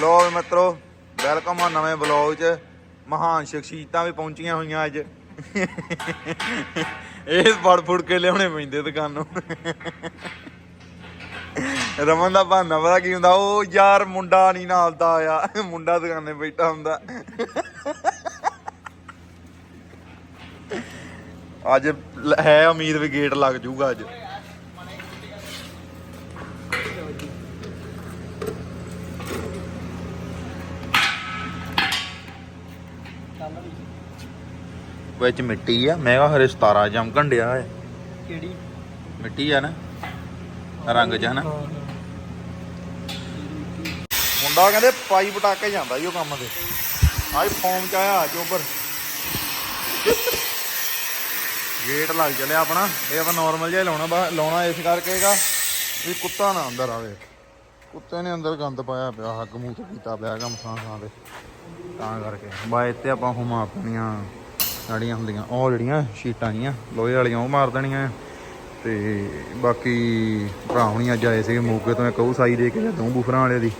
ਲੋ ਵੀ ਮਿੱਤਰੋ ਵੈਲਕਮ ਆ ਨਵੇਂ ਬਲੌਗ 'ਚ। ਮਹਾਨ ਸ਼ਖਸੀਅਤਾਂ ਵੀ ਪਹੁੰਚੀਆਂ ਹੋਈਆਂ ਅੱਜ। ਇਹ ਫੜ ਫੁੜ ਕੇ ਲਿਆਉਣੇ ਪੈਂਦੇ ਦੁਕਾਨੋਂ। ਰਮਨ ਦਾ ਬਹਾਨਾ ਪਤਾ ਕੀ ਹੁੰਦਾ? ਉਹ ਯਾਰ ਮੁੰਡਾ ਨਹੀਂ ਨਾਲ ਦਾ ਆਇਆ। ਮੁੰਡਾ ਦੁਕਾਨੇ ਬੈਠਾ ਹੁੰਦਾ। ਅੱਜ ਹੈ ਉਮੀਦ ਵੀ ਗੇਟ ਲੱਗ ਜਾਊਗਾ ਅੱਜ। ਵਿੱਚ ਮਿੱਟੀ ਆ। ਮੈਂ ਕਿਹਾ ਹਰੇ 17 ਜਮਕਣ ਡਿਆ ਹੈ ਕਿਹੜੀ? ਮਿੱਟੀ ਆ ਨਾ। ਰੰਗ ਚ ਹਨਾ ਮੁੰਡਾ ਕਹਿੰਦੇ ਪਾਈ ਪਟਾ ਕੇ ਜਾਂਦਾ ਈ ਉਹ ਕੰਮ ਤੇ। ਆਈ ਫੋਮ ਚ ਆਇਆ ਚੋਬਰ ਗੇਟ ਲੱਗ ਚੱਲਿਆ ਆਪਣਾ। ਇਹ ਆਪਾਂ ਨਾਰਮਲ ਜਿਹਾ ਲਾਉਣਾ ਬਾ ਲਾਉਣਾ ਇਸ ਕਰਕੇਗਾ ਵੀ ਕੁੱਤਾ ਨਾ ਅੰਦਰ ਆਵੇ। ਕੁੱਤੇ ਨੇ ਅੰਦਰ ਗੰਦ ਪਾਇਆ ਪਿਆ ਹੱਗ ਮੂੰਹ ਤੇ ਕੀਤਾ ਪਿਆ ਕੰਮ ਥਾਂ ਥਾਂ ਤੇ। ਤਾਂ ਕਰਕੇ। ਬਾ ਇੱਥੇ ਆਪਾਂ ਹੁਮਾ ਆਪਣੀਆਂ ਜਿਹੜੀਆਂ ਹੁੰਦੀਆਂ। ਉਹ ਜਿਹੜੀਆਂ ਸ਼ੀਟਾਂ ਜੀਆਂ, ਲੋਹੇ ਵਾਲੀਆਂ, ਉਹ ਮਾਰ ਦੇਣੀਆਂ। ਤੇ ਬਾਕੀ ਭਰਾ ਹੁਣੀ ਅੱਜ ਆਏ ਸੀਗੇ ਮੋਗੇ ਤੋਂ, ਇੱਕ ਉਹ ਸਾਈ ਦੇ ਕੇ ਜਾਂ ਬੂਫਰਾਂ ਵਾਲੇ ਦੀ।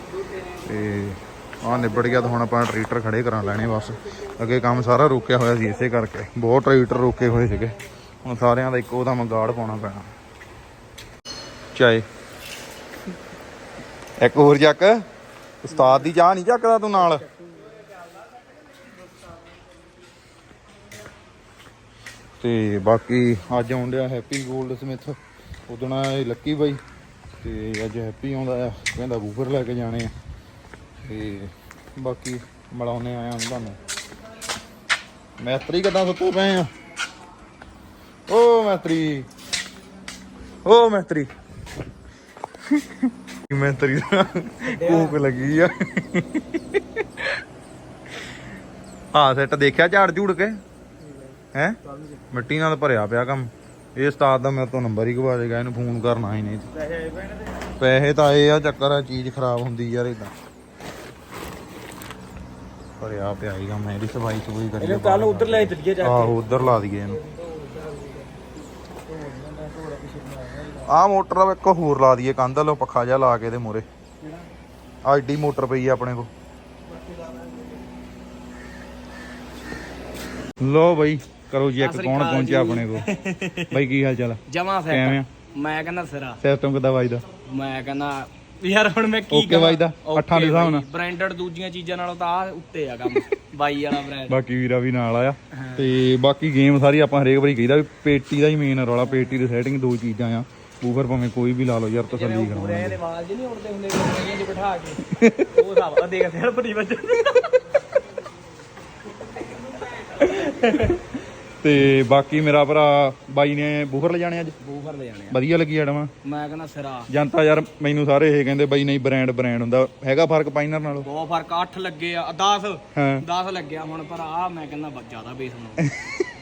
ਤੇ ਆਹ ਨਿਬੜ ਗਿਆ ਤਾਂ ਹੁਣ ਆਪਾਂ ਟਰੈਕਟਰ ਖੜੇ ਕਰਾ ਲੈਣੇ ਬਸ। ਅੱਗੇ ਕੰਮ ਸਾਰਾ ਰੋਕਿਆ ਹੋਇਆ ਸੀ ਇਸੇ ਕਰਕੇ। ਬਹੁਤ ਟਰੈਕਟਰ ਰੋਕੇ ਹੋਏ ਸੀਗੇ। ਹੁਣ ਸਾਰਿਆਂ ਦਾ ਇੱਕੋ ਦਮ ਗਾਰਡ ਪਾਉਣਾ ਪੈਣਾ। ਚਾਏ ਇੱਕ ਹੋਰ ਚੱਕ। ਉਸਤਾਦ ਦੀ ਚਾਹ ਨਹੀਂ ਚੱਕਦਾ ਤੂੰ ਨਾਲ? ਤੇ ਬਾਕੀ ਅੱਜ ਆਉਂਦਿਆ ਹੈਪੀ 골ਡ ਸਮਿਥ ਉਦਣਾ ਇਹ ਲੱਕੀ ਬਾਈ, ਤੇ ਅੱਜ ਹੈਪੀ ਆਉਂਦਾ ਆ, ਕਹਿੰਦਾ ਬੂਫਰ ਲੈ ਕੇ ਜਾਣੇ ਆ। ਤੇ ਬਾਕੀ ਮਿਲਾਉਨੇ ਆਇਆ ਹੁਣ ਤੁਹਾਨੂੰ। ਮੈਸਤਰੀ ਕਿੱਦਾਂ ਸੁੱਤੇ ਪਏ ਆ? ਓ ਮੈਤਰੀ ਓ ਮੈਸਤਰੀ ਮੈਸਤਰੀ ਦਾ ਲੱਗੀ ਆ। ਆ ਸੈੱਟ ਦੇਖਿਆ ਝਾੜ ਝੂੜ ਕੇ? ਹੈ? ਮਿੱਟੀ ਨਾਲ ਭਰਿਆ ਪਿਆ ਕੰਮ। ਇਹ ਉਸਤਾਦ ਦਾ ਮੇਰੇ ਤੋਂ ਨੰਬਰ ਹੀ ਗਵਾ ਦੇਗਾ ਇਹਨੂੰ ਫੋਨ ਕਰਨਾ ਹੀ ਨਹੀਂ। ਪੈਸੇ ਤਾਂ ਇਹ ਆ ਚੱਕਰ ਆ ਚੀਜ਼ ਖਰਾਬ ਹੁੰਦੀ ਯਾਰ ਇਦਾਂ ਭਰਿਆ ਪਿਆ ਹੀ ਕੰਮ ਇਹਦੀ ਸਫ਼ਾਈ ਸਫੂਈ ਕਰੀਏ ਇਹਨੂੰ ਕੱਲ ਉਧਰ ਲੈ ਚੱਲੀਏ ਜਾ ਆਹੋ ਉਧਰ ਲਾ ਦਈਏ ਇਹਨੂੰ। ਆ ਮੋਟਰ ਇੱਕ ਹੋਰ ਲਾ ਦਈਏ ਕੰਧ ਲੋ ਪੱਖਾ ਜਿਹਾ ਲਾ ਕੇ ਇਹਦੇ ਮੂਰੇ ਆ ਮੋਟਰ ਪਈ ਆ ਆਪਣੇ ਕੋਲ। ਲੋ ਬਈ ਕਰੋ ਜੀ ਇੱਕ ਕੌਣ ਪਹੁੰਚਿਆ। ਆਪਣੇ ਕੋਲ। ਬਈ ਕੀ ਹਾਲ ਚਾਲ ਜਮਾ? ਸੈਟ ਮੈਂ ਕਹਿੰਦਾ ਸਿਰਾ। ਸਿਸਟਮ ਕਿਦਾਂ ਵੱਜਦਾ? ਮੈਂ ਕਹਿੰਦਾ ਯਾਰ ਹੁਣ ਮੈਂ ਕੀ Okay ਬਾਈ ਦਾ, ਅੱਠਾਂ ਦੇ ਹਿਸਾਬ ਨਾਲ। ਬ੍ਰਾਂਡਡ ਦੂਜੀਆਂ ਚੀਜ਼ਾਂ ਨਾਲੋਂ ਤਾਂ ਆ ਉੱਤੇ ਆ ਕੰਮ। ਬਾਈ ਵਾਲਾ ਬ੍ਰਾਂਡ ਬਾਕੀ ਵੀਰਾ ਵੀ ਨਾਲ ਆਇਆ। ਤੇ ਬਾਕੀ ਗੇਮ ਸਾਰੀ ਆਪਾਂ ਹਰੇਕ ਵਾਰੀ ਕਹੀਦਾ ਵੀ ਪੇਟੀ ਦਾ ਹੀ ਮੇਨ ਰੌਲਾ ਪੇਟੀ ਦੀ ਸੈਟਿੰਗ ਦੋ ਚੀਜ਼ਾਂ ਆ। ਬੂਫਰ ਭਾਵੇਂ ਕੋਈ ਵੀ ਲਾ ਲਓ ਯਾਰ ਤਸੱਲੀ ਕਰਾਉਣਾ ਪੂਰੇ ਦੇ ਵਾਲ ਜਿਹੇ ਨਹੀਂ ਉੜਦੇ ਹੁੰਦੇ 'ਚ ਬਿਠਾ ਕੇ। ਉਹ ਹਿਸਾਬ ਆ ਦੇਖ ਸਿਰ ਭਰੀ ਵੱਜ ਤੇ ਬਾਕੀ ਮੇਰਾ ਭਰਾ ਬਾਈ ਨੇ ਬੂਫਰ ਲੈ ਜਾਣੇ ਅੱਜ? ਬੂਫਰ ਲੈ ਜਾਣੇ ਆ। ਵਧੀਆ ਲੱਗੀ ਐਡਮ ਮੈਂ ਕਹਿੰਦਾ ਸਿਰਾ। ਜਨਤਾ ਯਾਰ ਮੈਨੂੰ ਸਾਰੇ ਇਹ ਕਹਿੰਦੇ ਬਾਈ ਨਹੀਂ ਬ੍ਰਾਂਡ ਬ੍ਰਾਂਡ ਹੁੰਦਾ। ਹੈਗਾ ਫ਼ਰਕ ਪਾਈਨਰ ਨਾਲੋਂ? ਬਹੁਤ ਫ਼ਰਕ 8 ਲੱਗੇ ਆ 10 ਹਾਂ। 10 ਲੱਗਿਆ ਹੁਣ ਪਰ ਆ ਮੈਂ ਕਹਿੰਦਾ ਜ਼ਿਆਦਾ ਬੇਸ ਬਣਾਉ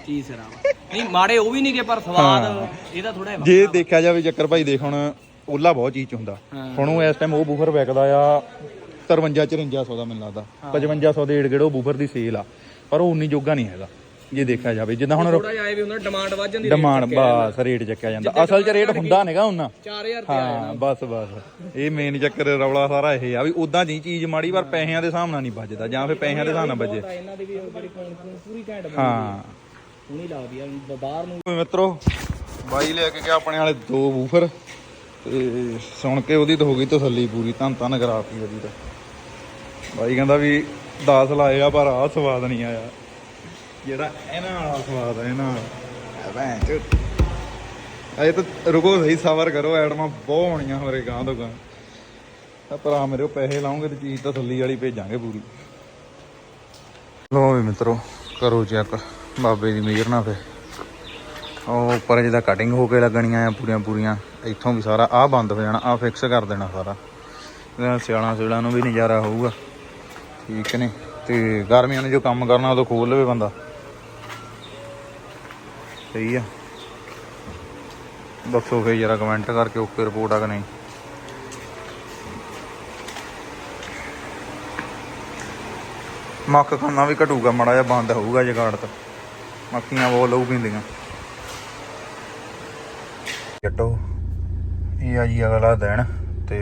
ਕੀ ਸਿਰਾ ਨਹੀਂ ਮਾੜੇ ਉਹ ਵੀ ਨਹੀਂਗੇ ਪਰ ਸਵਾਦ ਇਹਦਾ ਥੋੜਾ ਜੇ ਦੇਖਿਆ ਜਾਵੇ ਚੱਕਰ ਭਾਈ ਦੇਖ ਹੁਣ ਓਲਾ ਬਹੁਤ ਚੀਜ਼ ਚ ਹੁੰਦਾ। ਹੁਣ ਉਹ ਇਸ ਟਾਈਮ ਉਹ ਬੂਫਰ ਵਿਕਦਾ ਆ 53 5400 ਦਾ ਮੈਨੂੰ ਲੱਗਦਾ। 5500 ਦੇ ਏੜ ਗੇੜ ਉਹ ਬੂਫਰ ਦੀ ਸੇਲ ਆ। ਪਰ ਉਹ ਉਨੀ ਜੋਗਾ ਨਹੀਂ ਹੈਗਾ। ਜੇ ਦੇਖਿਆ ਜਾਵੇ ਜਿੱਦਾਂ ਹੁਣ ਥੋੜਾ ਜਿਹਾ ਵੀ ਹੁੰਦਾ ਡਿਮਾਂਡ ਵੱਧ ਜਾਂਦੀ ਡਿਮਾਂਡ ਬਸ ਰੇਟ ਚੱਕਿਆ ਜਾਂਦਾ। ਅਸਲ 'ਚ ਰੇਟ ਹੁੰਦਾ ਨਹੀਂਗਾ ਉਹਨਾਂ 4000 ਤੇ ਹਾਂ ਬਸ ਬਸ। ਇਹ ਮੇਨ ਚੱਕਰ ਰੌਲਾ ਸਾਰਾ ਇਹ ਆ ਵੀ ਉਦਾਂ ਨਹੀਂ ਚੀਜ਼ ਮਾੜੀ ਪਰ ਪੈਸਿਆਂ ਦੇ ਹਿਸਾਬ ਨਾਲ ਨਹੀਂ ਵੱਜਦਾ ਜਾਂ ਫਿਰ ਪੈਸਿਆਂ ਦੇ ਹਿਸਾਬ ਨਾਲ ਵੱਜੇ। ਇਹਨਾਂ ਦੀ ਵੀ ਜਿਹੜੀ ਪੂਰੀ ਘੈਂਟ ਹਾਂ। ਹੁਣੀ ਲੱਗਦੀ ਆ ਬਾਹਰ ਨੂੰ ਮਿੱਤਰੋ ਬਾਈ ਲੈ ਕੇ ਗਿਆ ਆਪਣੇ ਵਾਲੇ ਦੋ ਬੂਫਰ ਤੇ ਸੁਣ ਕੇ ਉਹਦੀ ਤਾਂ ਹੋ ਗਈ ਤਸੱਲੀ ਪੂਰੀ ਧੰਨ ਧੰਨ ਕਰਾਤੀ ਉਹਦੀ ਤਾਂ। ਬਾਈ ਕਹਿੰਦਾ ਵੀ 10 ਲਾਏ ਆ ਪਰ ਆਹ ਸਵਾਦ ਨਹੀਂ ਆਇਆ। ਜਿਹੜਾ ਇਹਨਾਂ ਵਾਲਾ ਸਵਾਦ ਆ, ਇਹਨਾਂ ਭੈਣ ਚ। ਅਜੇ ਤਾਂ ਰੁਕੋ ਸਹੀ, ਸਬਰ ਕਰੋ ਐਡਮਾਂ ਬਹੁਤ ਹੋਣੀਆਂ ਹੋਰੇ ਗਾਂ ਤੋਂ ਗਾਂ ਤਾਂ ਭਰਾ ਮੇਰੇ ਪੈਸੇ ਲਾਉਂਗੇ ਤੇ ਚੀਜ਼ ਤਸੱਲੀ ਵਾਲੀ ਭੇਜਾਂਗੇ ਪੂਰੀ। ਲੋ ਵੀ ਮਿੱਤਰੋ, ਕਰੋ ਚੈੱਕ ਬਾਬੇ ਦੀ ਮਿਹਰ ਨਾਲ ਫੇ ਉਹ ਉੱਪਰ ਜਿਹਦਾ ਕਟਿੰਗ ਹੋ ਕੇ ਲੱਗਣੀਆਂ ਆ, ਪੂਰੀਆਂ ਪੂਰੀਆਂ, ਇੱਥੋਂ ਵੀ ਸਾਰਾ ਆਹ ਬੰਦ ਹੋ ਜਾਣਾ, ਆਹ ਫਿਕਸ ਕਰ ਦੇਣਾ ਸਾਰਾ। ਨਾਲ ਸਿਆਲਾਂ ਸਿਆਲਾਂ ਨੂੰ ਵੀ ਨਜ਼ਾਰਾ ਹੋਊਗਾ। ਠੀਕ ਨੇ? ਤੇ ਗਰਮੀਆਂ ਨੂੰ ਜੋ ਕੰਮ ਕਰਨਾ ਉਦੋਂ ਖੋਲ ਲਵੇ ਬੰਦਾ। ਸਹੀ ਆ। ਦੱਸੋ ਫੇ ਜਰਾ ਕਮੈਂਟ ਕਰਕੇ ਓਕੇ ਰਿਪੋਰਟ ਆ ਕਿ ਨਹੀਂ। ਮੱਕ ਖਾਣਾ ਵੀ ਘਟੂਗਾ, ਮੜਾ ਜਿਹਾ ਬੰਦ ਹੋਊਗਾ ਜਗਾੜ ਤਾਂ। ਮੱਕੀਆਂ ਬਹੁਤ ਲਊ ਪਿੰਦੀਆਂ। ਜੱਟੋ, ਇਹ ਆ ਜੀ ਅਗਲਾ ਦਿਨ ਤੇ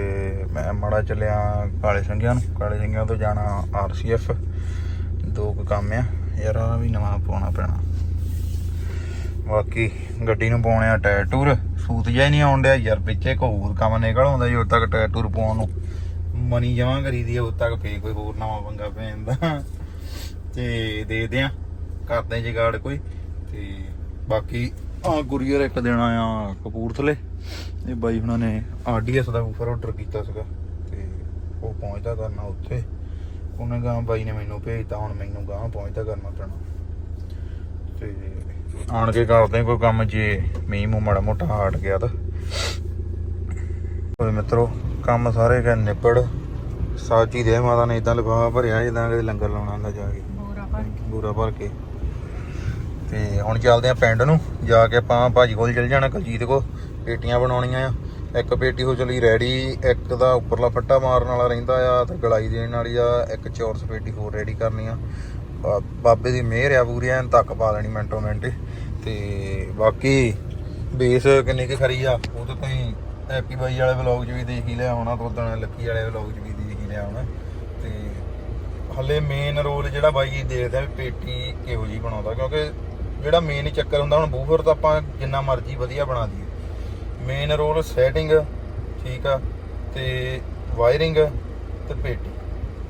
ਮੈਂ ਮਾੜਾ ਚੱਲਿਆ ਕਾਲੇ ਸਿੰਘਾਂ ਨੂੰ। ਕਾਲੇ ਸਿੰਘਿਆਂ ਤੋਂ ਜਾਣਾ ਆਰਸੀਐਫ ਦੋ ਕੁ ਕੰਮ ਆ। ਯਾਰ ਆ ਵੀ ਨਵਾਂ ਪਾਉਣਾ ਪੈਣਾ। ਬਾਕੀ ਗੱਡੀ ਨੂੰ ਪਾਉਣੇ ਆ ਟਾਇਰ ਟੂਰ। ਸੂਤ ਜਿਹਾ ਨਹੀਂ ਆਉਣ ਡਿਆ ਯਾਰ ਪਿੱਛੇ ਇੱਕ ਹੋਰ ਕੰਮ ਨਿਕਲ ਆਉਂਦਾ ਜੀ ਉਦੋਂ ਤੱਕ ਟਾਇਰ ਟੂਰ ਪਾਉਣ ਨੂੰ। ਮਨੀ ਜਮਾ ਕਰੀ ਦੀ ਉਦੋਂ ਤੱਕ ਫੇਰ ਕੋਈ ਹੋਰ ਨਵਾਂ ਪੰਗਾ ਪੈ ਜਾਂਦਾ। ਤੇ ਦੇ ਦਿਆਂ ਕਰਦੇ ਜਗਾੜ ਕੋਈ। ਤੇ ਬਾਕੀ ਆ ਕੁਰੀਅਰ ਇੱਕ ਦੇਣਾ ਆ ਕਪੂਰਥਲੇ। ਇਹ ਬਾਈ ਹੁਣਾਂ ਨੇ ਆਰਡੀਐਸ ਦਾ ਉਫਰ ਆਰਡਰ ਕੀਤਾ ਸੀਗਾ। ਤੇ ਉਹ ਪਹੁੰਚਦਾ ਕਰਨਾ ਉੱਥੇ। ਉਹਨੇ ਗਾਂ ਬਾਈ ਨੇ ਮੈਨੂੰ ਭੇਜਤਾ, ਹੁਣ ਮੈਨੂੰ ਗਾਂ ਪਹੁੰਚਦਾ ਕਰਨਾ ਪੈਣਾ। ਤੇ ਆਣ ਕੇ ਕਰਦੇ ਕੋਈ ਕੰਮ ਜੇ ਮੀਂਹ ਮੂੰਹ ਮਾੜਾ ਮੋਟਾ ਹਟ ਗਿਆ ਤਾਂ। ਓਏ ਮਿੱਤਰੋ ਕੰਮ ਸਾਰੇ ਕਾ ਨਿਬੜ। ਸਾਜੀ ਦੇ ਮਾਤਾ ਨੇ ਇਦਾਂ ਲਿਫਾਫਾ ਭਰਿਆ ਜਿੱਦਾਂ ਕਿ ਲੰਗਰ ਲਾਉਣਾ ਹੁੰਦਾ ਜਾ ਕੇ। ਬੋਰਾ ਭਰ ਬੂਰਾ ਭਰ ਕੇ। ਤੇ ਹੁਣ ਚੱਲਦੇ ਆ ਪਿੰਡ ਨੂੰ ਜਾ ਕੇ ਆਪਾਂ ਭਾਜੀ ਕੋਲ ਚੱਲ ਜਾਣਾ ਕਲਜੀਤ ਕੋ ਪੇਟੀਆਂ ਬਣਾਉਣੀਆਂ ਆ। ਇੱਕ ਪੇਟੀ ਹੋ ਚਲੀ ਰੈਡੀ ਇੱਕ ਦਾ ਉੱਪਰਲਾ ਫੱਟਾ ਮਾਰਨ ਵਾਲਾ ਰਹਿੰਦਾ ਆ ਤੇ ਗਲਾਈ ਦੇਣ ਵਾਲੀ ਆ ਇੱਕ ਚੌਰਸ ਪੇਟੀ ਹੋਰ ਰੈਡੀ ਕਰਨੀ ਆ। ਬਾਬੇ ਦੀ ਮਿਹਰ ਆ ਪੂਰੀ, ਐਨ ਤੱਕ ਪਾ ਦੇਣੀ ਮਿੰਟੋ ਮਿੰਟ ਹੀ। ਤੇ ਬਾਕੀ ਬੇਸ ਕਿੰਨੀ ਕੁ ਖਰੀ ਆ, ਉਹ ਤਾਂ ਤੁਸੀਂ ਹੈਪੀ ਬਾਈ ਵਾਲੇ ਵਲੌਗ 'ਚ ਵੀ ਦੇਖ ਹੀ ਲਿਆ ਹੋਣਾ ਤੋਂ ਉਦੋਂ ਲੱਕੀ ਵਾਲੇ ਵਲੌਗ 'ਚ ਵੀ ਦੇਖ ਹੀ ਲਿਆ ਹੋਣਾ। ਤੇ ਹਲੇ ਮੇਨ ਰੋਲ ਜਿਹੜਾ ਬਾਈ ਜੀ ਦੇਖਦੇ ਆ ਵੀ ਪੇਟੀ ਕਿਹੋ ਜੀ ਬਣਾਉਂਦਾ, ਕਿਉਂਕਿ ਜਿਹੜਾ ਮੇਨ ਚੱਕਰ ਹੁੰਦਾ, ਹੁਣ ਬੂਫਰ ਤਾਂ ਆਪਾਂ ਜਿੰਨਾ ਮਰਜ਼ੀ ਵਧੀਆ ਬਣਾ ਦਈਏ। ਮੇਨ ਰੋਲ ਸੈਟਿੰਗ ਠੀਕ ਆ, ਤੇ ਵਾਇਰਿੰਗ ਤੇ ਪੇਟੀ।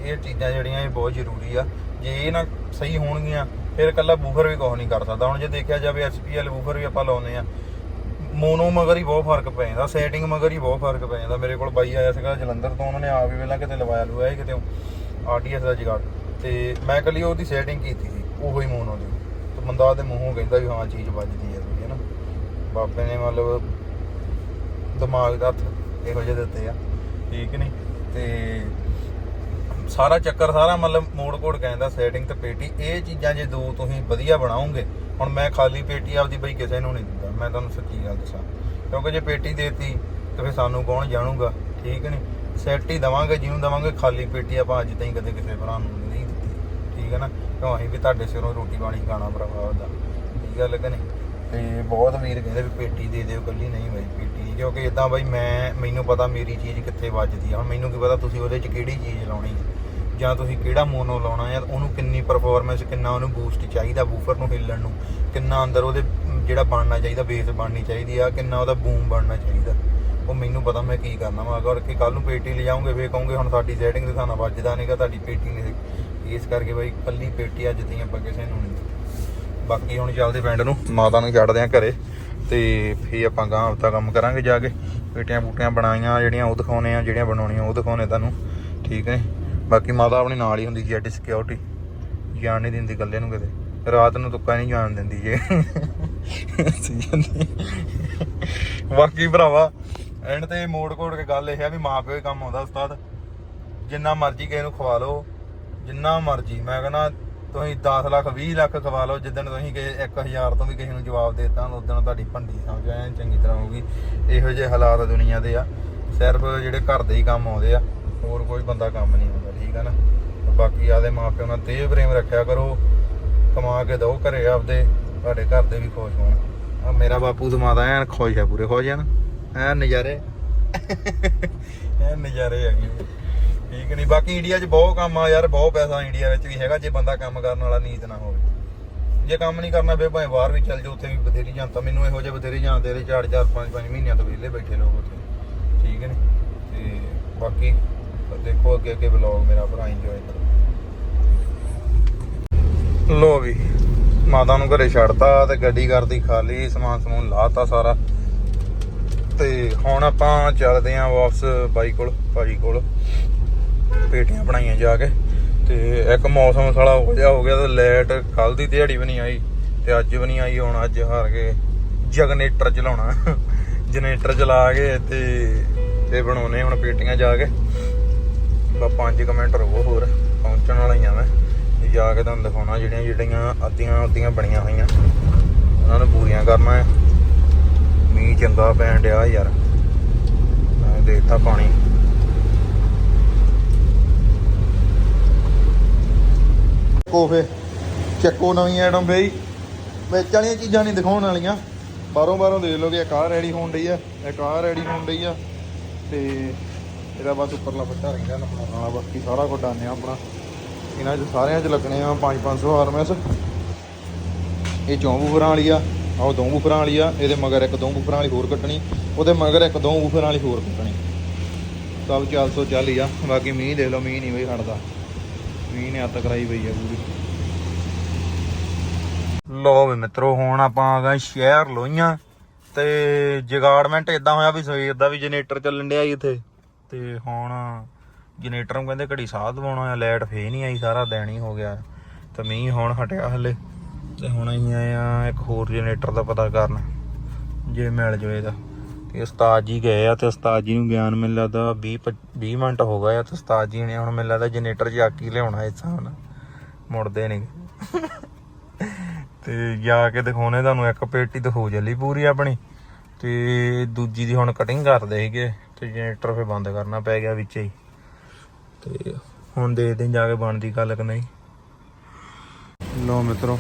ਇਹ ਚੀਜ਼ਾਂ ਜਿਹੜੀਆਂ ਇਹ ਬਹੁਤ ਜ਼ਰੂਰੀ ਆ। ਜੇ ਇਹ ਨਾ ਸਹੀ ਹੋਣਗੀਆਂ, ਫਿਰ ਇਕੱਲਾ ਬੂਫਰ ਵੀ ਕੁਝ ਨਹੀਂ ਕਰ ਸਕਦਾ। ਹੁਣ ਜੇ ਦੇਖਿਆ ਜਾਵੇ ਐਸਪੀਐਲ ਬੂਫਰ ਵੀ ਆਪਾਂ ਲਾਉਨੇ ਆ ਮੋਨੋ ਮਗਰ ਹੀ ਬਹੁਤ ਫ਼ਰਕ ਪੈ ਜਾਂਦਾ ਸੈਟਿੰਗ ਮਗਰ ਹੀ ਬਹੁਤ ਫ਼ਰਕ ਪੈ ਜਾਂਦਾ। ਮੇਰੇ ਕੋਲ ਬਾਈ ਆਇਆ ਸੀਗਾ ਜਲੰਧਰ ਤੋਂ, ਉਹਨਾਂ ਨੇ ਆ ਹੀ ਪਹਿਲਾਂ ਕਿਤੇ ਲਵਾਇਆ ਲੁਆਇਆ ਸੀ ਕਿਤੇ ਆਰਟੀਐਸ ਦਾ ਜਗਾੜ। ਤੇ ਮੈਂ ਕੱਲੀ ਉਹਦੀ ਸੈਟਿੰਗ ਕੀਤੀ ਸੀ, ਉਹੋ ਹੀ ਮੋਨੋ ਦੀ। ਤੇ ਬੰਦਾ ਉਹਦੇ ਮੂੰਹੋਂ ਕਹਿੰਦਾ ਵੀ ਹਾਂ ਚੀਜ਼ ਵੱਜਦੀ ਹੈ ਵੀ ਹੈ ਨਾ ਬਾਬੇ ਨੇ ਮਤਲਬ ਦਿਮਾਗ ਦਾ ਹੱਥ ਇਹੋ ਜਿਹੇ ਦਿੱਤੇ ਆ, ਠੀਕ ਨਹੀਂ ਤੇ ਸਾਰਾ ਚੱਕਰ, ਸਾਰਾ ਮਤਲਬ ਮੋੜ ਕੋੜ ਕਹਿੰਦਾ ਸੈਟਿੰਗ ਤੇ ਪੇਟੀ, ਇਹ ਚੀਜ਼ਾਂ ਜੇ ਦੋ ਤੁਸੀਂ ਵਧੀਆ ਬਣਾਉਂਗੇ ਹੁਣ ਮੈਂ ਖਾਲੀ ਪੇਟੀ ਆਪਦੀ ਬਈ ਕਿਸੇ ਨੂੰ ਨਹੀਂ ਦਿੰਦਾ, ਮੈਂ ਤੁਹਾਨੂੰ ਸੱਚੀ ਗੱਲ ਦੱਸਾਂ। ਕਿਉਂਕਿ ਜੇ ਪੇਟੀ ਦੇਤੀ, ਤੇ ਫਿਰ ਸਾਨੂੰ ਕੌਣ ਜਾਣੂਗਾ? ਠੀਕ ਨਹੀਂ? ਸੈਟ ਹੀ ਦਵਾਂਗੇ ਜਿਹਨੂੰ ਦਵਾਂਗੇ, ਖਾਲੀ ਪੇਟੀ ਆਪਾਂ ਅੱਜ ਤਾਈਂ ਕਦੇ ਕਿਸੇ ਭਰਾ ਨੂੰ ਨਹੀਂ ਦਿੱਤੀ। ਠੀਕ ਹੈ ਨਾ? ਕਿਉਂ, ਅਸੀਂ ਵੀ ਤੁਹਾਡੇ ਸਿਰੋਂ ਰੋਟੀ ਪਾਣੀ ਖਾਣਾ ਭਰਾਵਾ ਦਾ ਠੀਕ ਗੱਲ ਕਿ ਨਹੀਂ? ਤੇ ਬਹੁਤ ਵੀਰ ਕਹਿੰਦੇ ਵੀ ਪੇਟੀ ਦੇ ਦਿਓ ਕੱਲੀ ਨਹੀਂ ਬਾਈ, ਪੇਟੀ ਕਿਉਂਕਿ ਇਦਾਂ ਬਾਈ ਮੈਂ, ਮੈਨੂੰ ਪਤਾ ਮੇਰੀ ਚੀਜ਼ ਕਿੱਥੇ ਵੱਜਦੀ ਆ। ਹੁਣ ਮੈਨੂੰ ਕੀ ਪਤਾ ਤੁਸੀਂ ਉਹਦੇ 'ਚ ਕਿਹੜੀ ਚੀਜ਼ ਲਾਉਣੀ ਹੈ ਜਾਂ ਤੁਸੀਂ ਕਿਹੜਾ ਮੋਨੋ ਲਾਉਣਾ ਹੈ ਉਹਨੂੰ ਕਿੰਨੀ ਪਰਫਾਰਮੈਂਸ ਕਿੰਨਾ ਉਹਨੂੰ ਬੂਸਟ ਚਾਹੀਦਾ ਬੂਫਰ ਨੂੰ ਹਿੱਲਣ ਨੂੰ, ਕਿੰਨਾ ਅੰਦਰ ਉਹਦੇ ਜਿਹੜਾ ਬਣਨਾ ਚਾਹੀਦਾ ਬੇਸ ਬਣਨੀ ਚਾਹੀਦੀ ਆ, ਕਿੰਨਾ ਉਹਦਾ ਬੂਮ ਬਣਨਾ ਚਾਹੀਦਾ। ਉਹ ਮੈਨੂੰ ਪਤਾ ਮੈਂ ਕੀ ਕਰਨਾ ਵਾ, ਅਗਰ ਕਿ ਕੱਲ ਨੂੰ ਪੇਟੀ ਲੈ ਜਾਓਗੇ ਫੇਰ ਕਹੋਗੇ ਹੁਣ ਸਾਡੀ ਸੈਟਿੰਗ ਦੇ ਸਾਨਾ ਵੱਜਦਾ ਨਹੀਂਗਾ ਤੁਹਾਡੀ ਪੇਟੀ ਨਹੀਂ ਇਸ ਕਰਕੇ ਬਾਈ, ਕੱਲੀ ਪੇਟੀ ਅੱਜ ਦੀਆਂ ਆਪਾਂ ਕਿਸੇ ਨੂੰ ਨਹੀਂ ਬਾਕੀ ਹੁਣ ਚੱਲਦੇ ਪਿੰਡ ਨੂੰ, ਮਾਤਾ ਨੂੰ ਛੱਡਦੇ ਆ ਘਰੇ, ਤੇ ਫੇਰ ਆਪਾਂ ਗਾਂ ਆਪਦਾ ਕੰਮ ਕਰਾਂਗੇ ਜਾ ਕੇ। ਪੇਟੀਆਂ ਬੂਟੀਆਂ ਬਣਾਈਆਂ, ਜਿਹੜੀਆਂ ਉਹ ਦਿਖਾਉਣੇ ਆ, ਜਿਹੜੀਆਂ ਬਣਾਉਣੀਆਂ ਉਹ ਦਿਖਾਉਣੇ ਤੁਹਾਨੂੰ। ਠੀਕ ਹੈ ਬਾਕੀ ਮਾਤਾ ਆਪਣੀ ਨਾਲ ਹੀ ਹੁੰਦੀ ਜੈਟ ਸਿਕਿਉਰਿਟੀ ਜਾਣ ਨਹੀਂ ਦਿੰਦੀ ਗੱਲੇ ਨੂੰ ਕਿਤੇ। ਰਾਤ ਨੂੰ ਤੁੱਕਾ ਨਹੀਂ ਜਾਣ ਦਿੰਦੀ ਜੇ। ਬਾਕੀ ਭਰਾਵਾ ਐਂਡ ਤੇ ਮੋੜ ਕੋੜ ਕੇ ਗੱਲ ਇਹ ਆ ਵੀ ਮਾਂ ਪਿਓ ਹੀ ਕੰਮ ਆਉਂਦਾ ਉਸਤਾਦ। ਜਿੰਨਾ ਮਰਜ਼ੀ ਕਿਸੇ ਨੂੰ ਖਵਾ ਲਓ, ਜਿੰਨਾ ਮਰਜ਼ੀ। ਮੈਂ ਕਹਿੰਦਾ, ਤੁਸੀਂ 10 ਲੱਖ 20 ਲੱਖ ਖਵਾ ਲਓ, ਜਿੱਦਣ ਤੁਸੀਂ ਕਿ 1000 ਤੋਂ ਵੀ ਕਿਸੇ ਨੂੰ ਜਵਾਬ ਦੇਤਾ, ਉਦੋਂ ਤੁਹਾਡੀ ਭੰਡੀ ਸਮਝ ਐਨ ਚੰਗੀ ਤਰ੍ਹਾਂ ਹੋਊਗੀ। ਇਹੋ ਜਿਹੇ ਹਾਲਾਤ ਦੁਨੀਆ ਦੇ ਆ। ਸਿਰਫ ਜਿਹੜੇ ਘਰ ਦੇ ਹੀ ਕੰਮ ਆਉਂਦੇ ਆ। ਹੋਰ ਕੋਈ ਬੰਦਾ ਕੰਮ ਨਹੀਂ ਆਉਂਦਾ ਠੀਕ ਆ ਨਾ? ਬਾਕੀ ਆਦੇ ਮਾਪਿਆਂ ਨਾਲ ਤੇਜ ਪ੍ਰੇਮ ਰੱਖਿਆ ਕਰੋ, ਕਮਾ ਕੇ ਦੋ ਘਰੇ ਆਪਦੇ, ਤੁਹਾਡੇ ਘਰ ਦੇ ਵੀ ਖੁਸ਼ ਹੋਣ। ਆ ਮੇਰਾ ਬਾਪੂ ਤੇ ਮਾਤਾ ਐਨ ਖੁਸ਼ ਆ, ਪੂਰੇ ਖੁਸ਼ ਆ ਨਾ? ਐਨ ਨਜ਼ਾਰੇ। ਐਨ ਨਜ਼ਾਰੇ ਹੈਗੇ ਠੀਕ ਨਹੀਂ, ਬਾਕੀ ਇੰਡੀਆ 'ਚ ਬਹੁਤ ਕੰਮ ਆ ਯਾਰ, ਬਹੁਤ ਪੈਸਾ ਇੰਡੀਆ ਵਿੱਚ ਵੀ ਹੈਗਾ, ਜੇ ਬੰਦਾ ਕੰਮ ਕਰਨ ਵਾਲਾ ਨੀਤ ਨਾ ਹੋਵੇ। ਜੇ ਕੰਮ ਨਹੀਂ ਕਰਨਾ ਫੇ ਭਾਵੇਂ ਬਾਹਰ ਵੀ ਚੱਲ ਜਾਓ, ਉੱਥੇ ਵੀ ਬਥੇਰੀ ਜਾਂਦਾ ਮੈਨੂੰ ਇਹੋ ਜਿਹੇ ਬਥੇਰੀ ਜਾਂਦੇ ਰਹੇ 4 4 5 5 ਮਹੀਨਿਆਂ ਤੋਂ ਵਿਹਲੇ ਬੈਠੇ ਲੋਕ ਉੱਥੇ। ਠੀਕ ਹੈ ਨੀ ਤੇ ਬਾਕੀ ਦੇਖੋ ਅੱਗੇ ਅੱਗੇ ਵਲੌਗ ਮੇਰਾ ਭਰਾ ਇੰਜੋਏ ਕਰੋ। ਲੋ ਵੀ, ਮਾਤਾ ਨੂੰ ਘਰੇ ਛੱਡਤਾ ਤੇ ਗੱਡੀ ਕਰਦੀ ਖਾਲੀ, ਸਮਾਨ ਸਮੂਨ ਲਾਤਾ ਸਾਰਾ। ਤੇ ਹੁਣ ਆਪਾਂ ਚੱਲਦੇ ਆਂ ਵਾਪਸ ਬਾਈ ਕੋਲ, ਭਾਜੀ ਕੋਲ। ਪੇਟੀਆਂ ਬਣਾਈਆਂ ਜਾ ਕੇ। ਤੇ ਇੱਕ ਮੌਸਮ ਸਾਲਾ ਹੋ ਗਿਆ ਹੋ ਗਿਆ ਤੇ ਲੈਟ ਕੱਲ ਦੀ ਦਿਹਾੜੀ ਵੀ ਨਹੀਂ ਆਈ ਤੇ ਅੱਜ ਵੀ ਨਹੀਂ ਆਈ, ਹੁਣ ਅੱਜ ਹਾਰ ਕੇ ਜਨਰੇਟਰ ਚਲਾਉਣਾ। ਜਨਰੇਟਰ ਚਲਾ ਕੇ ਤੇ ਤੇ ਬਣਾਉਨੇ ਹੁਣ ਪੇਟੀਆਂ ਜਾ ਕੇ। ਬਾ 5 ਮਿੰਟ ਰੁਕੋ ਹੋਰ, ਪਹੁੰਚਣ ਵਾਲਾ ਹੀ ਆ ਮੈਂ। ਜਾ ਕੇ ਤੁਹਾਨੂੰ ਦਿਖਾਉਣਾ ਜਿਹੜੀਆਂ ਜਿਹੜੀਆਂ ਅੱਧੀਆਂ ਅੱਧੀਆਂ ਬਣੀਆਂ ਹੋਈਆਂ। ਉਹਨਾਂ ਨੂੰ ਪੂਰੀਆਂ ਕਰਨਾ ਹੈ। ਮੀਂਹ ਚੰਗਾ ਪੈਣ ਡਿਆ ਯਾਰ। ਦੇਤਾ ਦੇਖਤਾ ਪਾਣੀ। ਕੋਫੇ ਚੱਕੋ ਨਵੀਂ ਐਟਮ ਬਈ ਵਿੱਚ ਵਾਲੀਆਂ ਚੀਜ਼ਾਂ ਨਹੀਂ ਦਿਖਾਉਣ ਵਾਲੀਆਂ। ਬਾਹਰੋਂ ਬਾਹਰੋਂ ਦੇਖ ਲੋਗੇ ਇੱਕ ਆਹ ਰੈਡੀ ਹੋਣ ਡਈ ਆ। ਇੱਕ ਆਹ ਰੈਡੀ ਹੋਣ ਡਈ ਆ। ਤੇ ਇਹਦਾ ਬਸ ਉੱਪਰਲਾ ਫੱਟਾ ਰਹਿੰਦਾ ਨਾ ਵਾਲਾ ਬਾਕੀ ਸਾਰਾ ਕੁਝ ਡਾਨੇ ਆਪਣਾ। ਇਹਨਾਂ 'ਚ ਸਾਰਿਆਂ 'ਚ ਲੱਗਣੇ ਆ 5-500 ਆਰਮੈਸ ਇਹ ਚੌਂ ਬੂਫਰਾਂ ਵਾਲੀ ਆ, ਆਹ ਦੋ ਬੂਫਰਾਂ ਵਾਲੀ ਆ, ਇਹਦੇ ਮਗਰ ਇੱਕ ਦੋ ਬੂਫਰਾਂ ਵਾਲੀ ਹੋਰ ਕੱਟਣੀ, ਉਹਦੇ ਮਗਰ ਇੱਕ ਦੋ ਬੂਫਰਾਂ ਵਾਲੀ ਹੋਰ ਕੱਟਣੀ। ਸਭ 400 ਆ, ਬਾਕੀ ਮੀਂਹ ਦੇਖ ਲਓ, ਮੀਂਹ ਨਹੀਂ ਬਈ ਹਟਦਾ। ਮੀਂਹ ਨੇ ਅੱਤ ਕਰਾਈ ਪਈ ਆ ਪੂਰੀ। ਲੋ ਵੀ ਮਿੱਤਰੋ, ਹੁਣ ਆਪਾਂ ਆ ਗਏ ਸ਼ਹਿਰ ਲੋਈਆਂ ਤੇ ਜਗਾੜਮੈਂਟ ਇਦਾਂ ਹੋਇਆ ਵੀ ਸਵੇਰ ਦਾ ਵੀ ਜਨਰੇਟਰ ਚੱਲਣ ਡਿਆ ਇੱਥੇ। ਤੇ ਹੁਣ ਜਨਰੇਟਰ ਨੂੰ ਕਹਿੰਦੇ ਘੜੀ ਸਾਹ ਦਵਾਉਣਾ ਆ, ਲਾਈਟ ਫੇ ਨਹੀਂ ਆਈ, ਸਾਰਾ ਦਿਨ ਹੀ ਹੋ ਗਿਆ। ਤੇ ਮੀਂਹ ਹੁਣ ਹਟਿਆ ਹਲੇ। ਤੇ ਹੁਣ ਅਸੀਂ ਆਏ ਆ ਇੱਕ ਹੋਰ ਜਨਰੇਟਰ ਦਾ ਪਤਾ ਕਰਨ, ਜੇ ਮਿਲ ਜਾਵੇ ਤਾਂ। ਤੇ ਉਸਤਾਦ ਜੀ ਗਏ ਆ ਤੇ ਉਸਤਾਦ ਜੀ ਨੂੰ ਗਿਆਨ ਮੈਨੂੰ ਲੱਗਦਾ 20 20 ਮਿੰਟ ਹੋ ਗਏ ਆ ਤੇ ਉਸਤਾਦ ਜੀ ਨੇ ਹੁਣ ਮੈਨੂੰ ਲੱਗਦਾ ਜਨਰੇਟਰ ਚੱਕ ਹੀ ਲਿਆਉਣਾ ਇਸ ਹਿਸਾਬ ਨਾਲ। ਮੁੜਦੇ ਨਹੀਂ। ਤੇ ਜਾ ਕੇ ਦਿਖਾਉਣੇ ਤੁਹਾਨੂੰ, ਇੱਕ ਪੇਟੀ ਦਿਖੋ ਹੋ ਪੂਰੀ ਆਪਣੀ। ਤੇ ਦੂਜੀ ਦੀ ਹੁਣ ਕਟਿੰਗ ਕਰਦੇ ਸੀਗੇ। ਤੇ ਜਨਰੇਟਰ ਫੇ ਬੰਦ ਕਰਨਾ ਪੈ ਗਿਆ ਵਿੱਚ ਹੀ। ਤੇ ਹੁਣ ਦੇਖਦੇ ਜਾ ਕੇ ਬਣਦੀ ਗੱਲ ਕਿ ਨਹੀਂ। ਲੋ ਮਿੱਤਰੋ,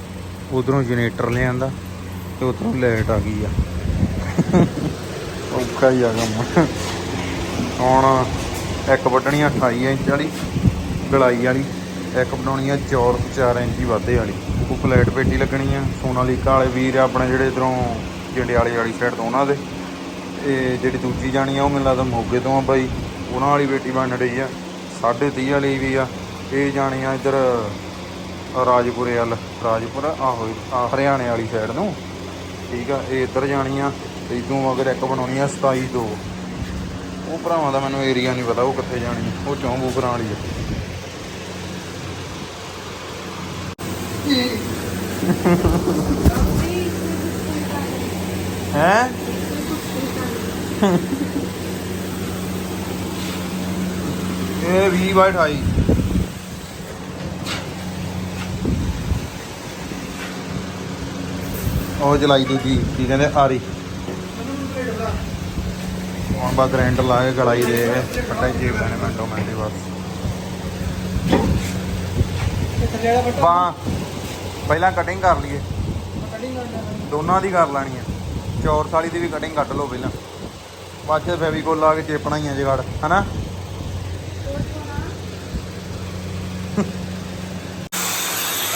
ਉਧਰੋਂ ਜਨਰੇਟਰ ਲਿਆਂਦਾ ਤੇ ਉਧਰੋਂ ਲਾਈਟ ਆ ਗਈ ਆ। ਔਖਾ ਹੀ ਆ ਕੰਮ। ਹੁਣ ਇੱਕ ਵੱਢਣੀ ਆ 28 ਇੰਚ ਵਾਲੀ, ਗਲਾਈ ਵਾਲੀ, ਇੱਕ ਬਣਾਉਣੀ ਆ ਚੌਰ 4 ਇੰਚੀ ਵਾਧੇ ਵਾਲੀ। ਉਹ ਪਲੇਟ ਪੇਟੀ ਲੱਗਣੀ ਆ ਸੋਨਾਲੀਕਾ ਵਾਲੇ ਵੀਰ ਆ ਆਪਣੇ ਜਿਹੜੇ ਇਧਰੋਂ ਜੰਡਿਆਲੇ ਵਾਲੀ ਸਾਈਡ ਤੋਂ ਉਹਨਾਂ ਦੇ। ਇਹ ਜਿਹੜੀ ਦੂਜੀ ਜਾਣੀ ਆ ਉਹ ਮੈਨੂੰ ਲੱਗਦਾ ਮੋਗੇ ਤੋਂ ਆ ਬਾਈ। ਉਹਨਾਂ ਵਾਲੀ ਬੇਟੀ ਬਣ ਰਹੀ ਆ। 30 ਵਾਲੀ ਵੀ ਆ। ਇਹ ਜਾਣੀ ਆ ਇੱਧਰ ਰਾਜਪੁਰੇ ਵੱਲ। ਰਾਜਪੁਰ ਆਹੋ ਹਰਿਆਣੇ ਵਾਲੀ ਸਾਈਡ ਨੂੰ। ਠੀਕ ਆ ਇਹ ਇੱਧਰ ਜਾਣੀ ਆ। ਤੇ ਇਦੋਂ ਮਗਰ ਇੱਕ ਬਣਾਉਣੀ ਆ 27 ਦੋ। ਉਹ ਭਰਾਵਾਂ ਦਾ ਮੈਨੂੰ ਏਰੀਆ ਨਹੀਂ ਪਤਾ ਉਹ ਕਿੱਥੇ ਜਾਣੀ ਆ। ਉਹ ਚੌਂਬੂ ਭਰਾ ਵਾਲੀ ਆ। ਹੈ? ਇਹ 20 ਬਾਈ 28 ਉਹ ਜਲਾਈ ਦੂਜੀ ਕੀ ਕਹਿੰਦੇ ਆਰੀ। ਹੁਣ ਬਾ ਗ੍ਰਾਈਂਡਰ ਲਾ ਕੇ ਗਲਾਈ ਦੇ ਪੱਟਾ ਜੀ ਬਣੇ ਮਿੰਟੋ ਮਿੰਟ ਹੀ ਬਸ। ਬਾ ਪਹਿਲਾਂ ਕਟਿੰਗ ਕਰ ਲਈਏ। ਦੋਨਾਂ ਦੀ ਕਰ ਲੈਣੀ ਹੈ। ਚੌਰਸ ਵਾਲੀ ਦੀ ਵੀ ਕਟਿੰਗ ਕੱਢ ਲਓ ਪਹਿਲਾਂ। ਬਾਅਦ ਚ ਫੈਵੀਕੋਲ ਲਾ ਕੇ ਚੇਪਣਾ ਹੀ ਆ ਜਗਾੜ ਹਨਾ?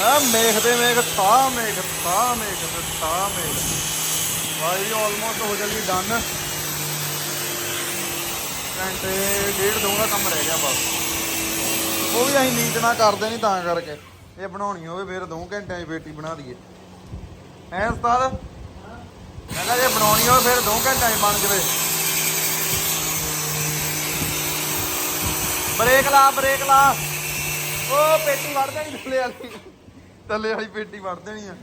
ਆ ਮੇਖ ਦੇ ਮੇਖ ਥਾ ਮੇਖ ਥਾ ਮੇਖ ਤੇ ਮੇਖ। ਭਾਈ ਆਲਮੋਸਟ ਹੋ ਜਲਦੀ ਡਨ ਘੰਟੇ ਡੇਢ ਦੋ ਦਾ ਕੰਮ ਰਹਿ ਗਿਆ ਬਸ। ਉਹ ਵੀ ਅਸੀਂ ਨੀਟ ਨਾ ਕਰਦੇ ਨਹੀਂ ਤਾਂ ਕਰਕੇ। ਇਹ ਬਣਾਉਣੀ ਹੋਵੇ ਫਿਰ 2 ਘੰਟਿਆਂ 'ਚ ਬੇਟੀ ਬਣਾ ਦਈਏ। ਐ ਉਸਤਾਦ? ਮੈਂ ਕਿਹਾ ਜੇ ਬਣਾਉਣੀ ਹੋਵੇ ਫਿਰ 2 ਘੰਟਿਆਂ 'ਚ ਬਣ ਜਵੇ। ਬ੍ਰੇਕ ਲਾ ਬ੍ਰੇਕ ਲਾ। ਉਹ ਪੇਟੀ ਵੜ ਦੇਣੀ ਥੱਲੇ ਵਾਲੀ। ਥੱਲੇ ਵਾਲੀ ਪੇਟੀ ਵੜ ਦੇਣੀ ਆ।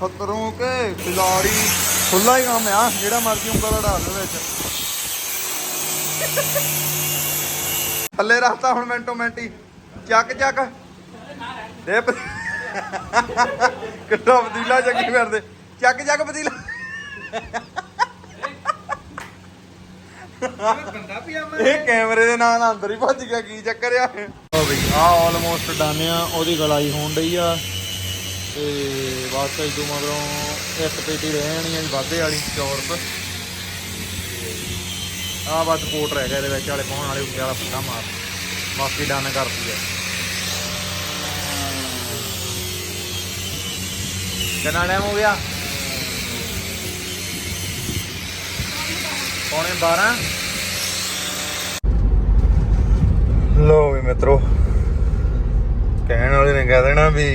ਖਤਰੋਂ ਕੇ ਖਿਲਾੜੀ ਖੁੱਲਾ ਹੀ ਕੰਮ ਆ, ਜਿਹੜਾ ਮਰਜ਼ੀ ਉਂਗਲ ਅੜਾ ਦੇ ਵਿੱਚ। ਥੱਲੇ ਰਸਤਾ ਹੁਣ ਮਿੰਟੋ ਮਿੰਟੀ। ਚੱਕ ਚੱਕ। ਦੇ ਕਿੱਡਾ ਪਤੀਲਾ ਚੱਕੀ ਫਿਰਦੇ। ਚੱਕ ਚੱਕ ਪਤੀਲਾ ਇਹ ਕੈਮਰੇ ਦੇ ਨਾਲ ਅੰਦਰ ਹੀ ਭੱਜ ਗਿਆ, ਕੀ ਚੱਕਰ ਆ? ਹੋ ਬਈ ਆ ਆਲਮੋਸਟ ਡਨ ਆ, ਉਹਦੀ ਗਲਾਈ ਹੋਣ ਡਈ ਆ। ਤੇ ਬਸ ਇਦੋਂ ਮਗਰੋਂ ਇੱਕ ਪੇਟੀ ਰਹਿ ਜਾਣੀ ਆ ਵਾਧੇ ਵਾਲੀ ਚੌਰਸ ਆ ਬਸ ਕੋਟ ਰਹਿ ਗਿਆ ਇਹਦੇ ਵਿੱਚ, ਵਾਲੇ ਪਾਉਣ ਵਾਲੇ ਉੱਤੇ ਵਾਲਾ ਪੱਕਾ ਮਾਰ। ਬਾਕੀ ਡਨ ਕਰਤੀ ਆ। ਕਿੰਨਾ ਟਾਈਮ ਹੋ ਗਿਆ? ਪੌਣੇ 12 ਲੋ ਵੀ ਮਿੱਤਰੋ, ਕਹਿਣ ਵਾਲੇ ਨੇ ਕਹਿ ਦੇਣਾ ਵੀ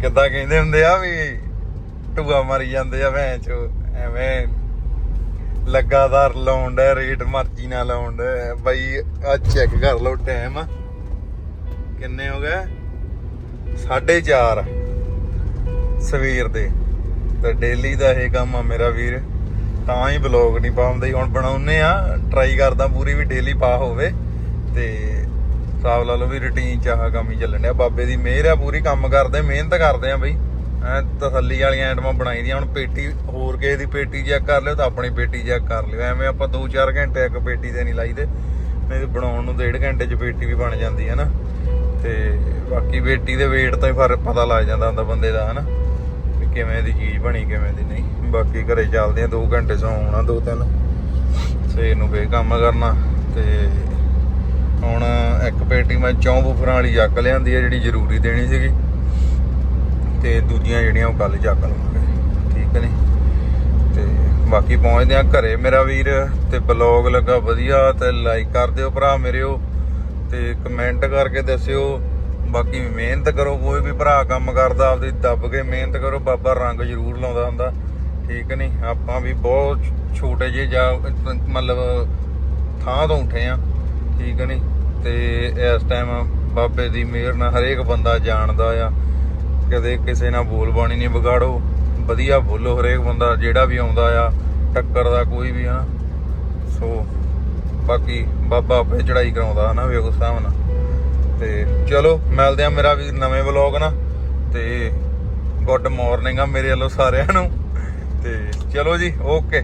ਕਿੱਦਾਂ ਕਹਿੰਦੇ ਹੁੰਦੇ ਆ ਵੀ ਟੂਆ ਮਾਰੀ ਜਾਂਦੇ ਆ ਭੈਣ ਐਵੇਂ ਲਗਾਤਾਰ ਲਾਉਣ ਦਾ ਰੇਟ ਮਰਜ਼ੀ ਨਾਲ ਲਾਉਣ ਦਾ ਬਾਈ ਆ ਚੈੱਕ ਕਰ ਲਓ ਟਾਈਮ ਕਿੰਨੇ ਹੋ ਗਏ? 4:30 ਸਵੇਰ ਦੇ। ਤਾਂ ਡੇਲੀ ਦਾ ਇਹ ਕੰਮ ਆ ਮੇਰਾ ਵੀਰ। ਤਾਂ ਹੀ ਬਲੌਗ ਨਹੀਂ ਪਾਉਂਦੇ। ਹੁਣ ਬਣਾਉਨੇ ਆ। ਟਰਾਈ ਕਰਦਾ ਪੂਰੀ ਵੀ ਡੇਲੀ ਪਾ ਹੋਵੇ। ਤੇ ਹਿਸਾਬ ਲਾ ਲਓ ਵੀ ਰੁਟੀਨ ਚ ਆਹ ਕੰਮ ਹੀ ਚੱਲਣ ਡਿਆ। ਬਾਬੇ ਦੀ ਮਿਹਰ ਆ, ਪੂਰੀ ਕੰਮ ਕਰਦੇ, ਮਿਹਨਤ ਕਰਦੇ ਆ ਬਈ। ਐ ਤਸੱਲੀ ਵਾਲੀਆਂ ਆਈਟਮਾਂ ਬਣਾਈ ਦੀਆਂ। ਹੁਣ ਪੇਟੀ, ਹੋਰ ਕਿਸੇ ਦੀ ਪੇਟੀ ਚੈੱਕ ਕਰ ਲਿਓ ਤਾਂ ਆਪਣੀ ਪੇਟੀ ਚੈੱਕ ਕਰ ਲਿਓ। ਐਵੇਂ ਆਪਾਂ 2-4 ਘੰਟੇ ਇੱਕ ਪੇਟੀ ਤੇ ਨਹੀਂ ਲਾਈਦੇ। ਨਹੀਂ ਬਣਾਉਣ ਨੂੰ ਡੇਢ ਘੰਟੇ ਚ ਪੇਟੀ ਵੀ ਬਣ ਜਾਂਦੀ ਹੈ ਨਾ। ਤੇ ਬਾਕੀ ਬੇਟੀ ਦੇ weight ਤੋਂ ਹੀ ਫ਼ਰਕ ਪਤਾ ਲੱਗ ਜਾਂਦਾ ਹੁੰਦਾ ਬੰਦੇ ਦਾ, ਹਨਾ? ਵੀ ਕਿਵੇਂ ਦੀ ਚੀਜ਼ ਬਣੀ, ਕਿਵੇਂ ਦੀ ਨਹੀਂ। ਬਾਕੀ ਘਰੇ ਚੱਲਦੇ ਆ 2 ਘੰਟੇ ਸੌਂ ਆਉਣਾ ਦੋ ਤਿੰਨ। ਸਵੇਰ ਨੂੰ ਫੇਰ ਕੰਮ ਕਰਨਾ, ਤੇ ਹੁਣ ਇੱਕ ਪੇਟੀ ਮੈਂ ਚੌਂ ਬੁਫਰਾਂ ਵਾਲੀ ਚੱਕ ਲਿਆਂਦੀ ਹੈ ਜਿਹੜੀ ਜ਼ਰੂਰੀ ਦੇਣੀ ਸੀਗੀ। ਤੇ ਦੂਜੀਆਂ ਜਿਹੜੀਆਂ ਉਹ ਕੱਲ ਚੱਕ ਲਵਾਂਗੇ, ਠੀਕ ਨੇ ਤੇ ਬਾਕੀ ਪਹੁੰਚਦੇ ਆ ਘਰੇ। ਮੇਰਾ ਵੀਰ ਤੇ ਬਲੌਗ ਲੱਗਾ ਵਧੀਆ, ਤੇ ਲਾਈਕ ਕਰ ਦਿਓ ਭਰਾ ਮੇਰਿਓ ਤੇ ਕਮੈਂਟ ਕਰਕੇ ਦੱਸਿਓ। ਬਾਕੀ ਮਿਹਨਤ ਕਰੋ, ਕੋਈ ਵੀ ਭਰਾ ਕੰਮ ਕਰਦਾ, ਆਪਦੀ ਦੱਬ ਕੇ ਮਿਹਨਤ ਕਰੋ, ਬਾਬਾ ਰੰਗ ਜ਼ਰੂਰ ਲਾਉਂਦਾ ਹੁੰਦਾ। ਠੀਕ ਨਹੀਂ ਆਪਾਂ ਵੀ ਬਹੁਤ ਛੋਟੇ ਜਿਹੇ ਜਾਂ, ਮਤਲਬ ਥਾਂ ਤੋਂ ਉੱਠੇ ਆ। ਠੀਕ ਨਹੀਂ ਤੇ ਇਸ ਟਾਈਮ ਬਾਬੇ ਦੀ ਮਿਹਰ ਨਾਲ ਹਰੇਕ ਬੰਦਾ ਜਾਣਦਾ ਆ। ਕਦੇ ਕਿਸੇ ਨਾਲ ਬੋਲ ਬਾਣੀ ਨਹੀਂ ਵਿਗਾੜੋ। ਵਧੀਆ ਬੋਲੋ ਹਰੇਕ ਬੰਦਾ, ਜਿਹੜਾ ਵੀ ਆਉਂਦਾ ਆ, ਟੱਕਰ ਦਾ ਕੋਈ ਵੀ ਆ ਸੋ, ਬਾਕੀ ਬਾਬਾ ਆਪੇ ਚੜਾਈ ਕਰਾਉਂਦਾ, ਹਨਾ ਵੇ ਉਸ ਹਿਸਾਬ ਨਾਲ। ਤੇ ਚਲੋ, ਮਿਲਦੇ ਆ ਮੇਰਾ ਵੀ ਨਵੇਂ ਵਲੌਗ ਨਾ ਤੇ ਗੁੱਡ ਮਾਰਨਿੰਗ ਆ ਮੇਰੇ ਵੱਲੋਂ ਸਾਰਿਆਂ ਨੂੰ। ਤੇ ਚਲੋ ਜੀ ਓਕੇ